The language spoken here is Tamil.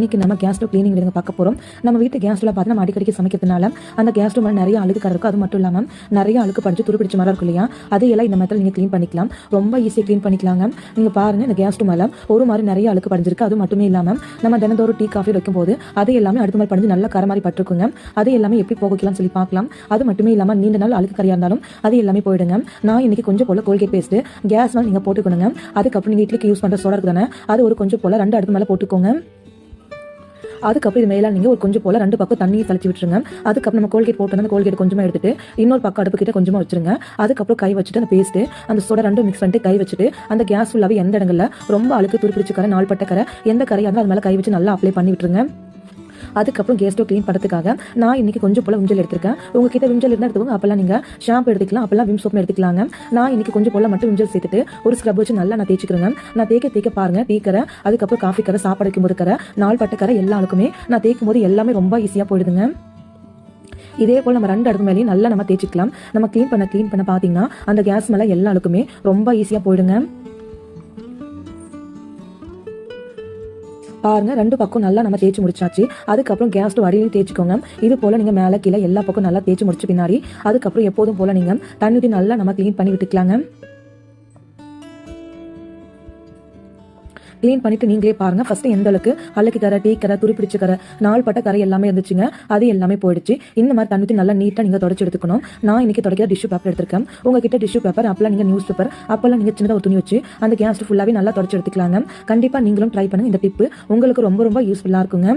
இன்னைக்கு நம்ம கேஸ் ஸ்டவ் கிளீனிங் வீடுங்க பார்க்க போறோம். நம்ம வீட்டு கேஸ் ஸ்டவ்ல பார்த்து நம்ம அடிக்கடிக்கு சமைக்கிறதுனால அந்த கேஸ் ஸ்டவ் மேல நிறைய அழுக்கு கரை இருக்கும் அது மட்டும் இல்லாம நிறைய அழுக்கு படிச்சு துருப்பிடிச்ச மாதிரி இருக்கும் இல்லையா? அதையெல்லாம் இந்த மெத்தட் நீங்க க்ளீன் பண்ணிக்கலாம். ரொம்ப ஈஸியாக க்ளீன் பண்ணிக்கலாங்க. நீங்க பாருங்க இந்த கேஸ் ஸ்டவ் மேல ஒரு மாதிரி நிறைய அழுக்கு படிஞ்சிருக்கு. அது மட்டுமே இல்லாம நம்ம தினந்தோறும் டீ காஃபி வைக்கும் போது அது எல்லாமே அடுத்த மாதிரி படிஞ்சு நல்லா கரை மாதிரி பட்டிருக்குங்க. அது எல்லாமே எப்படி போகலாம் சொல்லி பார்க்கலாம். அது மட்டுமே இல்லாம நீண்ட நாள் அழுக்கு கரையாக இருந்தாலும் அது எல்லாமே போயிடுங்க. நான் இன்னைக்கு கொஞ்சம் போல கோல்கேட் பேஸ்ட் கேஸ் மேல நீங்க போட்டுக்கணுங்க. அதுக்கப்புறம் நீங்க இட்லிக்கு யூஸ் பண்ற சோடா இருக்குதானே அது ஒரு கொஞ்சம் போல ரெண்டு அடுப்பு மேல போட்டுக்கோங்க. அதுக்கப்புறம் இது மேலே நீங்கள் ஒரு கொஞ்சம் போல் ரெண்டு பக்கம் தண்ணியை தெளிச்சு விட்டுருங்க. அதுக்கப்புறம் நம்ம கோல்கேட் போட்டு அந்த கோல்கேட் கொஞ்சமாக எடுத்துட்டு இன்னொரு பக்கம் அடுப்பு கிட்ட கொஞ்சமாக வச்சுருங்க. அதுக்கப்புறம் கை வச்சுட்டு அந்த பேஸ்ட்டு அந்த சோடா ரெண்டும் மிக்ஸ் பண்ணிட்டு கை வச்சுட்டு அந்த கேஸ் ஃபுல்லாகவே எந்த இடங்களில் ரொம்ப அழுக்கு துருப்பிடிச்ச கரை நாள்பட்ட கரை எந்த கரையாக இருந்தால் அது மேலே கை வச்சு நல்லா அப்ளை பண்ணி விட்டுருங்க. அதுக்கப்புறம் கேஸ் ஸ்டோ க்ளீன் பண்ணுறதுக்காக நான் இன்னைக்கு கொஞ்சம் போல விம்ஜல் எடுத்திருக்கேன். உங்ககிட்ட விம்ஜல் இருந்தால் எடுத்துக்கோங்க. அப்பெல்லாம் நீங்கள் ஷாம்பு எடுத்துக்கலாம். அப்பெல்லாம் விம் சோப் எடுத்துக்கலாங்க. நான் இன்னைக்கு கொஞ்சம் போல மட்டும் விம்ஜல் சேர்த்துட்டு ஒரு ஸ்க்ரப் வச்சு நல்லா நான் தேய்ச்சிக்கிறேங்க. நான் தேய்க்க தேய்க்க பாருங்க டீ கரை அதுக்கப்புறம் காஃபி கரை சாப்பாடு வைக்கும்போது கரை நாள் பட்ட கரை எல்லாருக்குமே நான் தேய்க்கும் போது எல்லாமே ரொம்ப ஈஸியாக போயிடுதுங்க. இதே போல் நம்ம ரெண்டு அடுப்பு மேலேயும் நல்லா நம்ம தேய்ச்சிக்கலாம். நம்ம க்ளீன் பண்ண க்ளீன் பண்ண பார்த்தீங்கன்னா அந்த கேஸ் மேலே எல்லாருக்குமே ரொம்ப ஈஸியாக போயிடுங்க. பாருங்க ரெண்டு பக்கம் நல்லா நம்ம தேய்ச்சி முடிச்சாச்சு. அதுக்கப்புறம் கேஸ் வடியும் தேய்ச்சிக்கோங்க. இது போல நீங்க மேலே கீழே எல்லா பக்கம் நல்லா தேய்ச்சி முடிச்சு பின்னாடி அதுக்கப்புறம் எப்போதும் போல நீங்க தண்ணி நல்லா நம்ம க்ளீன் பண்ணி விட்டுக்கலாங்க. க்ளீன் பண்ணிட்டு நீங்களே பாருங்க. ஃபர்ஸ்ட் எந்த அளவுக்கு அழுக்கு கரை டீ கரை துருப்பிடிச்ச கரை நாள் பட்ட கரை எல்லாமே இருந்துச்சுங்க. அது எல்லாமே போயிடுச்சு. இந்த மாதிரி தண்ணி நல்லா நீட்டா நீங்க தொடச்சி எடுத்துக்கணும். நான் இன்னைக்கு தொடக்கிற டிஷ்யூ பேப்பர் எடுத்திருக்கேன். உங்ககிட்ட டிஷ்யூ பேப்பர் அப்பெல்லாம் நீங்க நியூஸ் பேப்பர் அப்பெல்லாம் நீங்க சின்னதாக ஒரு துணி வச்சு அந்த கேஸ்ட் ஃபுல்லாவே நல்லா தொடச்சி எடுத்துக்கலாங்க. கண்டிப்பா நீங்களும் ட்ரை பண்ணுங்க. இந்த டிப்பு உங்களுக்கு ரொம்ப ரொம்ப யூஸ்ஃபுல்லா இருக்குங்க.